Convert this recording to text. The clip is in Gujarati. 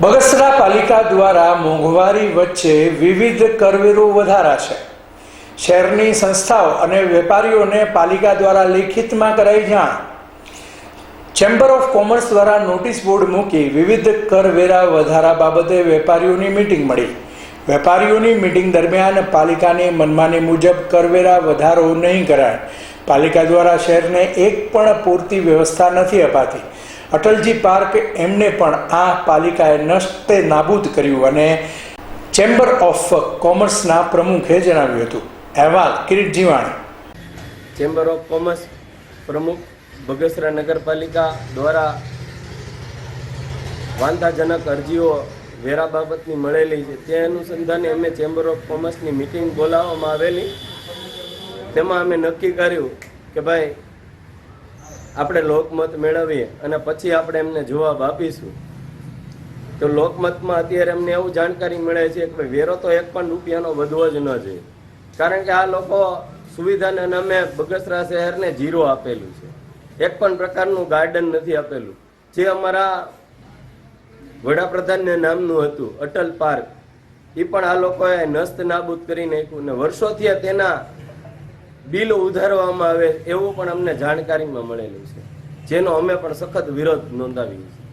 બગસરા પાલિકા દ્વારા મોંઘવારી વચ્ચે વિવિધ કરવેરો વધારા છે. શહેરની સંસ્થાઓ અને વેપારીઓને પાલિકા દ્વારા લેખિતમાં કરાઈ જાણ. ચેમ્બર ઓફ કોમર્સ દ્વારા નોટિસ બોર્ડ મૂકી વિવિધ કરવેરા વધારા બાબતે વેપારીઓની મિટિંગ મળી. વેપારીઓની મિટિંગ દરમિયાન પાલિકાની મનમાની મુજબ કરવેરા વધારો નહીં કરાય. પાલિકા દ્વારા શહેરને એક પણ પૂરતી વ્યવસ્થા નથી અપાતી. અટલજી પાર્ક એમને પણ આ પાલિકાએ નષ્ટે નાબૂદ કર્યું અને ચેમ્બર ઓફ કોમર્સના પ્રમુખે જણાવ્યું હતું. અહેવાલ, Kirit Jivani. Chamber of commerce પ્રમુખ બગસરા નગરપાલિકા દ્વારા વાંધાજનક અરજીઓ વેરા બાબતની મળેલી છે. તે અનુસંધાને અમે ચેમ્બર ઓફ કોમર્સની મિટિંગ બોલાવવામાં આવેલી. તેમાં અમે નક્કી કર્યું કે ભાઈ આપણે લોકમત મેળવીએ અને પછી આપણે એમને જવાબ આપીશું. તો લોકમતમાં અત્યારે એમને એવું જાણકારી મળે છે કે વેરો તો એક પણ રૂપિયાનો વધવો જ ન જોઈએ. કારણ કે આ લોકો સુવિધાને નામે બગસરા શહેરને જીરો આપેલું છે. એક પણ પ્રકારનું ગાર્ડન નથી આપેલું. જે અમારા વડાપ્રધાનને નામનું હતું, અટલ પાર્ક. એ પણ આ લોકોએ નસ્ત નાબૂદ કરી નાખ્યું ને વર્ષોથી તેના બિલ ઉધારવામાં આવે એવું પણ અમને જાણકારીમાં મળેલું છે. જેનો અમે પણ સખત વિરોધ નોંધાવ્યો છે